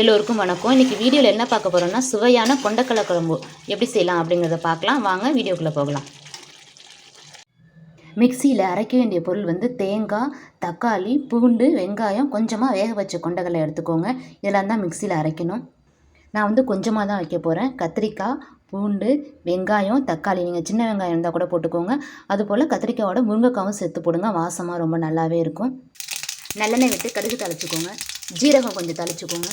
எல்லோருக்கும் வணக்கம். இன்றைக்கி வீடியோவில் என்ன பார்க்க போகிறோம்னா சுவையான கொண்டக்கடலை குழம்பு. எப்படி செய்யலாம் அப்படிங்கிறத பார்க்கலாம். வாங்க வீடியோக்குள்ளே போகலாம். மிக்சியில் அரைக்க வேண்டிய பொருள் வந்து தேங்காய் தக்காளி பூண்டு வெங்காயம். கொஞ்சமாக வேக வச்ச கொண்டக்கடலை எடுத்துக்கோங்க. இதெல்லாம் தான் மிக்சியில் அரைக்கணும். நான் வந்து கொஞ்சமாக தான் வைக்க போகிறேன் கத்திரிக்காய் பூண்டு வெங்காயம் தக்காளி. நீங்கள் சின்ன வெங்காயம் இருந்தால் கூட போட்டுக்கோங்க. அதுபோல் கத்திரிக்காயோட முருங்கைக்காவும் சேர்த்து போடுங்க. வாசமாக ரொம்ப நல்லாவே இருக்கும். நல்லெண்ணெய் விட்டு கடுகு தாளிச்சுக்கோங்க. ஜீரகம் கொஞ்சம் தாளிச்சுக்கோங்க.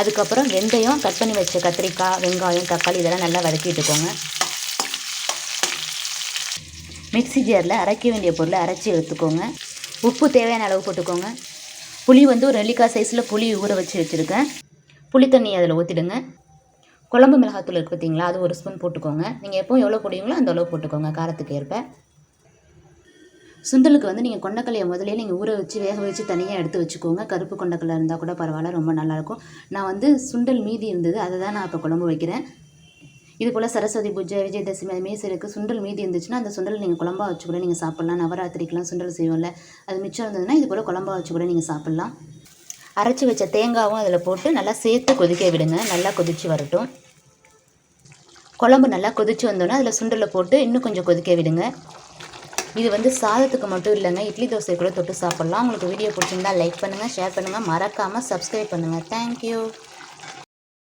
அதுக்கப்புறம் வெந்தயம் கட் பண்ணி வச்ச கத்திரிக்காய் வெங்காயம் தக்காளி இதெல்லாம் நல்லா வதக்கிட்டுக்கோங்க. மிக்ஸி ஜாரில் அரைக்க வேண்டிய பொருளை அரைச்சி எடுத்துக்கோங்க. உப்பு தேவையான அளவு போட்டுக்கோங்க. புளி வந்து ஒரு நெல்லிக்காய் சைஸில் புளி ஊற வச்சு வச்சுருக்கேன். புளி தண்ணி அதில் ஊற்றிடுங்க குழம்பு மிளகாத்தூள் இருக்குது பார்த்தீங்களா அது ஒரு ஸ்பூன் போட்டுக்கோங்க. நீங்கள் எப்போ எவ்வளோ போடுவீங்களோ அந்த அளவு போட்டுக்கோங்க காரத்துக்கு ஏற்ப. சுண்டலுக்கு வந்து நீங்கள் கொண்டக்கல்லையை முதலே நீங்கள் ஊற வச்சு வேக வச்சு தனியாக எடுத்து வச்சுக்கோங்க. கருப்பு கொண்டக்கல்லை இருந்தால் கூட பரவாயில்ல ரொம்ப நல்லாயிருக்கும். நான் வந்து சுண்டல் மீதி இருந்தது அதை தான் நான் இப்போ குழம்பு வைக்கிறேன். இது போல் சரஸ்வதி பூஜை விஜயதசமி அது மாரி இருக்குது சுண்டல் மீதி இருந்துச்சுன்னா அந்த சுண்டல் நீங்கள் குழம்பா வச்சு கூட நீங்கள் சாப்பிட்லாம். நவராத்திரிக்கெலாம் சுண்டல் செய்வோம்ல அது மிச்சம் இருந்ததுன்னா இது போல் குழம்பா வச்சு கூட நீங்கள் சாப்பிட்லாம். அரைச்சி வச்ச தேங்காவும் அதில் போட்டு நல்லா சேர்த்து கொதிக்க விடுங்க. நல்லா கொதித்து வரட்டும். குழம்பு நல்லா கொதித்து வந்தோன்னே அதில் சுண்டலை போட்டு இன்னும் கொஞ்சம் கொதிக்க விடுங்க. இது வந்து சாதத்துக்கு மட்டும் இல்லைங்க. இட்லி தோசை கூட தொட்டு சாப்பிட்லாம். உங்களுக்கு வீடியோ பிடிச்சிருந்தா லைக் பண்ணுங்கள் ஷேர் பண்ணுங்கள் மறக்காமல் சப்ஸ்கிரைப் பண்ணுங்கள் தேங்க்யூ